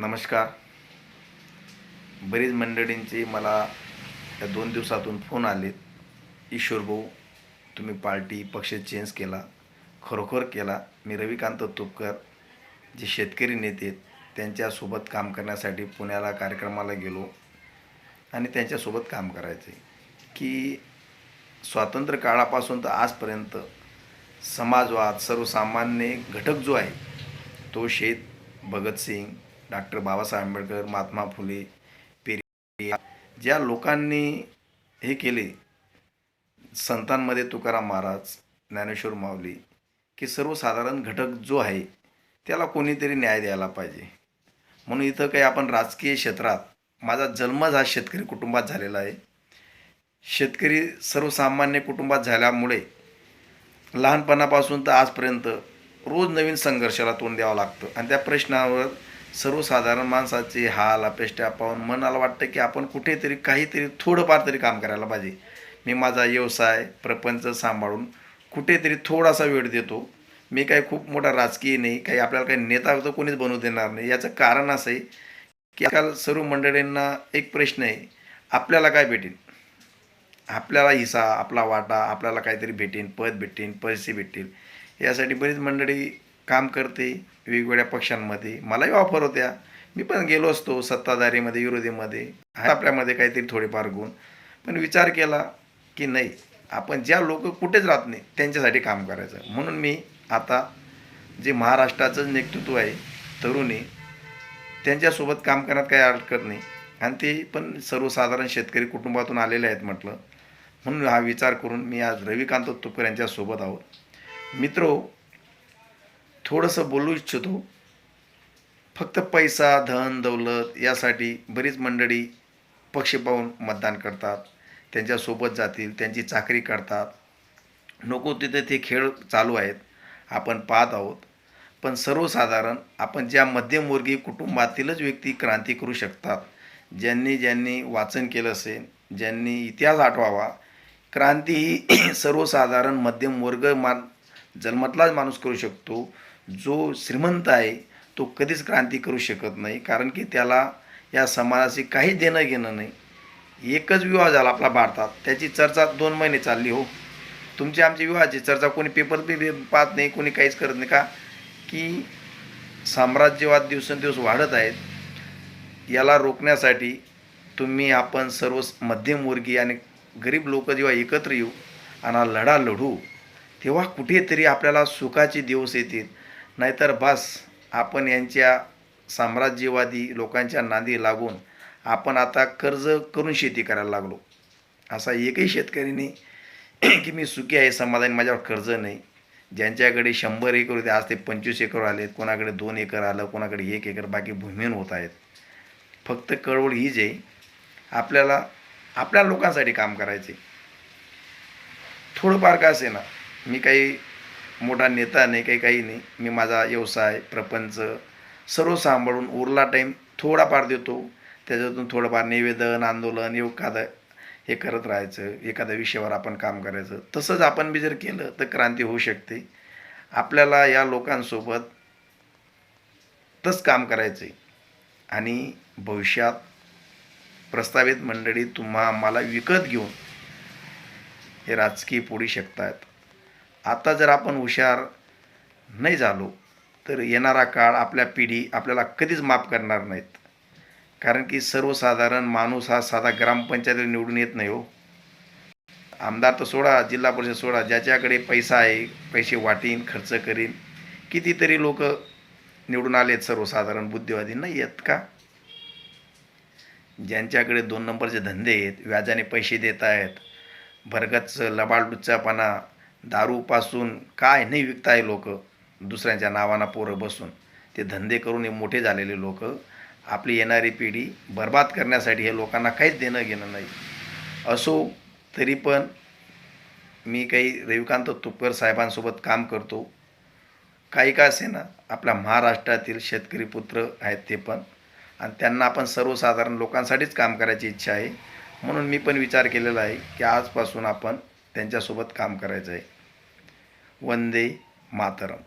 नमस्कार. बरीच मंडळींचे मला या दोन दिवसातून फोन आलेत ईश्वर भाऊ तुम्ही पार्टी पक्ष चेंज केला. खरोखर केला. मी रविकांत तुपकर जे शेतकरी नेते आहेत, त्यांच्यासोबत काम करण्यासाठी पुण्याला कार्यक्रमाला गेलो आणि त्यांच्यासोबत काम करायचे. की स्वातंत्र्य काळापासून तर आजपर्यंत समाजवाद सर्वसामान्य घटक जो आहे तो शेत भगतसिंग डॉक्टर बाबासाहेब आंबेडकर महात्मा फुले पेरिया ज्या लोकांनी हे केले संतांमध्ये तुकाराम महाराज ज्ञानेश्वर माऊली की सर्वसाधारण घटक जो आहे त्याला कोणीतरी न्याय द्यायला पाहिजे. म्हणून इथं काही आपण राजकीय क्षेत्रात माझा जन्मच हा शेतकरी कुटुंबात झालेला आहे. शेतकरी सर्वसामान्य कुटुंबात झाल्यामुळे लहानपणापासून तर आजपर्यंत रोज नवीन संघर्षाला तोंड द्यावं लागतं. आणि त्या प्रश्नावर सर्वसाधारण माणसाचे हाल अपेष्टा पाहून मनाला वाटतं की आपण कुठेतरी काहीतरी थोडंफार तरी काम करायला पाहिजे. मी माझा व्यवसाय प्रपंच सांभाळून कुठेतरी थोडासा वेळ देतो. मी काही खूप मोठा राजकीय नाही काही आपल्याला काही नेता तर कोणीच बनवू देणार नाही. याचं कारण असं आहे की आजकाल सर्व मंडळींना एक प्रश्न आहे आपल्याला काय भेटेल? आपल्याला हिसा आपला वाटा आपल्याला काहीतरी भेटेन पद भेटेन पैसे भेटतील यासाठी बरीच मंडळी काम करते वेगवेगळ्या पक्षांमध्ये. मलाही ऑफर होत्या. मी पण गेलो असतो सत्ताधारीमध्ये विरोधीमध्ये. आहे आपल्यामध्ये काहीतरी थोडेफार गुण. पण विचार केला की नाही आपण ज्या लोक कुठेच राहत नाही त्यांच्यासाठी काम करायचं. म्हणून मी आता जे महाराष्ट्राचं नेतृत्व आहे तरुणी त्यांच्यासोबत काम करण्यात काही अडकत नाही. आणि ते पण सर्वसाधारण शेतकरी कुटुंबातून आलेले आहेत म्हटलं. म्हणून हा विचार करून मी आज रविकांत तुपकर यांच्यासोबत आहोत. मित्रो थोडंसं बोलू इच्छितो. फक्त पैसा धन दौलत यासाठी बरीच मंडळी पक्ष पाहून मतदान करतात. त्यांच्यासोबत जातील त्यांची चाकरी करतात नको तिथे ते खेळ चालू आहेत. आपण पाहत आहोत. पण सर्वसाधारण आपण ज्या मध्यमवर्गीय कुटुंबातीलच व्यक्ती क्रांती करू शकतात. ज्यांनी ज्यांनी वाचन केलं असेल ज्यांनी इतिहास आठवावा क्रांती ही सर्वसाधारण मध्यमवर्ग मान जन्मतलाच माणूस करू शकतो. जो श्रीमंत आहे तो कधीच क्रांती करू शकत नाही. कारण की त्याला या समाजाशी काही देणं घेणं नाही. एकच विवाह झाला आपला भारतात. त्याची चर्चा दोन महिने चालली हो. तुमची आमची विवाहाची चर्चा कोणी पेपर बी पाहत नाही कोणी काहीच करत नाही. का? की साम्राज्यवाद दिवसेंदिवस वाढत आहेत. याला रोखण्यासाठी तुम्ही आपण सर्व मध्यमवर्गीय आणि गरीब लोक जेव्हा एकत्र येऊ आणि लढा लढू तेव्हा कुठेतरी आपल्याला सुखाचे दिवस येतील. नाहीतर बस आपण यांच्या साम्राज्यवादी लोकांच्या नांदी लागून आपण आता कर्ज करून शेती करायला लागलो. असा एकही शेतकरी नाही की मी सुखी आहे समाधानी माझ्यावर कर्ज नाही. ज्यांच्याकडे शंभर एकर होते आज ते पंचवीस एकर आलेत कोणाकडे दोन एकर आलं कोणाकडे एक एकर बाकी भूमीन होत आहेत. फक्त कळवळ हीच आहे आपल्याला आपल्या लोकांसाठी काम करायचे थोडंफार का असे ना मी काही मोठा नेता नाही काही काही नाही. मी माझा व्यवसाय प्रपंच सर्व सांभाळून उरला टाईम थोडाफार देतो. त्याच्यातून थोडंफार निवेदन आंदोलन एखादं हे करत राहायचं एखाद्या विषयावर आपण काम करायचं. तसंच आपण बी जर केलं तर क्रांती होऊ शकते. आपल्याला या लोकांसोबत तच काम करायचं आहे आणि भविष्यात प्रस्तावित मंडळी तुम्हा आम्हाला विकत घेऊन हे राजकीय पोडी शकतात. आता जर आपण हुशार नाही झालो तर येणारा काळ आपल्या पिढी आपल्याला कधीच माफ करणार नाहीत. कारण की सर्वसाधारण माणूस हा साधा ग्रामपंचायतीला निवडून येत नाही हो. आमदार तर सोडा जिल्हा परिषद सोडा ज्याच्याकडे पैसा आहे पैसे वाटीन खर्च करीन कितीतरी लोक निवडून आलेत सर्वसाधारण बुद्धिवादी नाही आहेत का? ज्यांच्याकडे दोन नंबरचे धंदे आहेत व्याजाने पैसे देत आहेत भरगतचं लबाडलुच्चापणा दारूपासून काय नाही विकताय लोक दुसऱ्यांच्या नावानं पोरं बसून. ते धंदे करून हे मोठे झालेले लोक आपली येणारी पिढी बर्बाद करण्यासाठी हे लोकांना काहीच देणं घेणं नाही. असो तरी पण मी काही रविकांत तुपकर साहेबांसोबत काम करतो. काही का असे ना आपल्या महाराष्ट्रातील शेतकरी पुत्र आहेत ते पण. आणि त्यांना आपण सर्वसाधारण लोकांसाठीच काम करायची इच्छा आहे. म्हणून मी पण विचार केलेला आहे की आजपासून आपण त्यांच्यासोबत काम करायचं आहे वंदे मातरम.